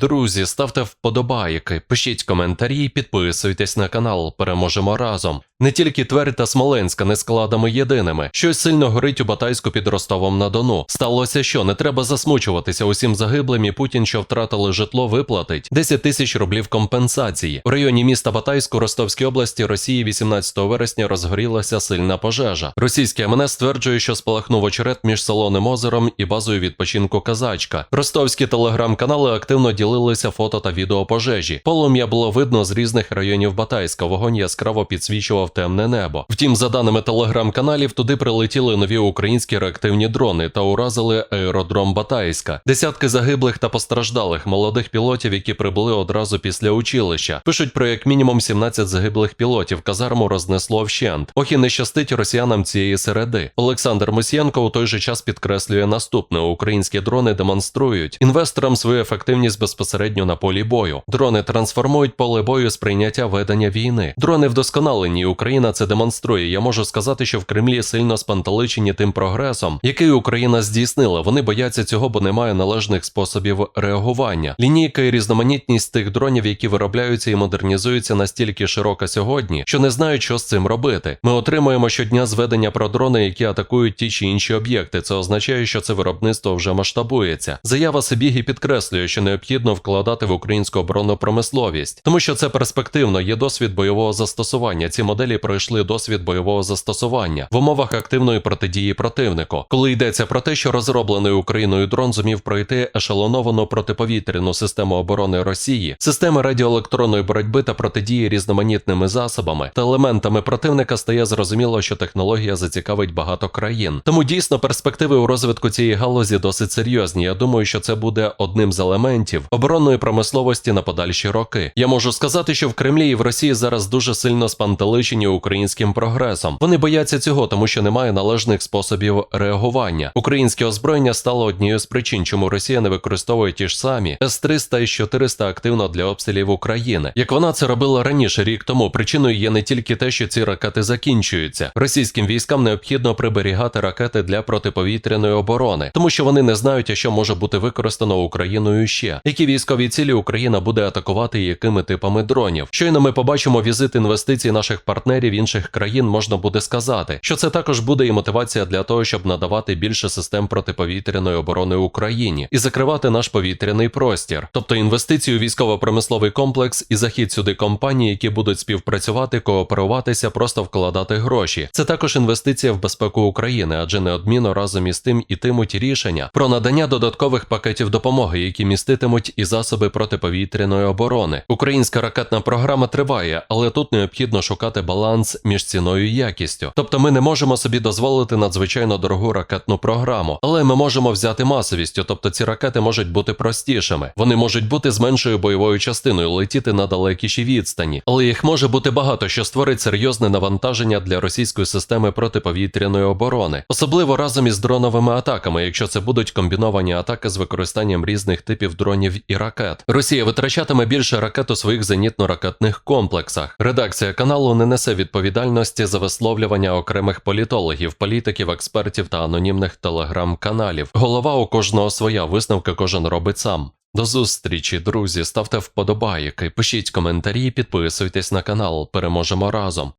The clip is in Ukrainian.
Друзі, ставте вподобайки, пишіть коментарі, підписуйтесь на канал. Переможемо разом. Не тільки Тверь та Смоленська не складами єдиними. Щось сильно горить у Батайську під Ростовом на Дону. Сталося що не треба засмучуватися усім загиблим, і Путін, що втратили житло, виплатить 10 тисяч рублів компенсації. У районі міста Батайську Ростовській області Росії 18 вересня розгорілася сильна пожежа. Російське МНС стверджує, що спалахнув очерет між Солоним озером і базою відпочинку Казачка. Ростовські телеграм-канали активно ділилися фото та відео пожежі. Полум'я було видно з різних районів Батайська. Вогонь яскраво підсвічував темне небо. Втім, за даними телеграм-каналів, туди прилетіли нові українські реактивні дрони та уразили аеродром Батайська. Десятки загиблих та постраждалих молодих пілотів, які прибули одразу після училища. Пишуть про як мінімум 17 загиблих пілотів. Казарму рознесло вщент. Ох і не щастить росіянам цієї середи. Олександр Мусієнко у той же час підкреслює наступне: українські дрони демонструють інвесторам свою ефективність безпосередньо на полі бою. Дрони трансформують поле бою сприйняття ведення війни. Дрони вдосконалені. Україна це демонструє. Я можу сказати, що в Кремлі сильно спантеличені тим прогресом, який Україна здійснила. Вони бояться цього, бо немає належних способів реагування. Лінійка і різноманітність тих дронів, які виробляються і модернізуються настільки широка сьогодні, що не знають, що з цим робити. Ми отримуємо щодня зведення про дрони, які атакують ті чи інші об'єкти. Це означає, що це виробництво вже масштабується. Заява Сибігі підкреслює, що необхідно вкладати в українську оборонну промисловість, тому що це перспективно. Є досвід бойового застосування. Ці моделі пройшли досвід бойового застосування в умовах активної протидії противнику, коли йдеться про те, що розроблений Україною дрон зумів пройти ешелоновану протиповітряну систему оборони Росії, системи радіоелектронної боротьби та протидії різноманітними засобами та елементами противника стає зрозуміло, що технологія зацікавить багато країн. Тому дійсно перспективи у розвитку цієї галузі досить серйозні. Я думаю, що це буде одним з елементів оборонної промисловості на подальші роки. Я можу сказати, що в Кремлі і в Росії зараз дуже сильно спантеличені українським прогресом. Вони бояться цього, тому що немає належних способів реагування. Українське озброєння стало однією з причин, чому Росія не використовує ті ж самі С-300 і С-400 активно для обстрілів України. Як вона це робила раніше, рік тому. Причиною є не тільки те, що ці ракети закінчуються. Російським військам необхідно приберігати ракети для протиповітряної оборони, тому що вони не знають, що може бути використано Україною ще. Які військові цілі Україна буде атакувати якими типами дронів? Щойно ми побачимо візит інвестицій наших партнерів інших країн, можна буде сказати, що це також буде і мотивація для того, щоб надавати більше систем протиповітряної оборони Україні і закривати наш повітряний простір, тобто інвестиції у військово-промисловий комплекс і захід сюди компаній, які будуть співпрацювати, кооперуватися, просто вкладати гроші. Це також інвестиція в безпеку України, адже неодмінно разом із тим ітимуть рішення про надання додаткових пакетів допомоги, які міститимуть і засоби протиповітряної оборони. Українська ракетна програма триває, але тут необхідно шукати баланс між ціною і якістю. Тобто ми не можемо собі дозволити надзвичайно дорогу ракетну програму, але ми можемо взяти масовістю, тобто ці ракети можуть бути простішими. Вони можуть бути з меншою бойовою частиною, летіти на далекіші відстані, але їх може бути багато, що створить серйозне навантаження для російської системи протиповітряної оборони, особливо разом із дроновими атаками, якщо це будуть комбіновані атаки з використанням різних типів дронів і ракет. Росія витрачатиме більше ракет у своїх зенітно-ракетних комплексах. Редакція каналу не несе відповідальності за висловлювання окремих політологів, політиків, експертів та анонімних телеграм-каналів. Голова у кожного своя висновки кожен робить сам. До зустрічі, друзі. Ставте вподобайки, пишіть коментарі, підписуйтесь на канал. Переможемо разом.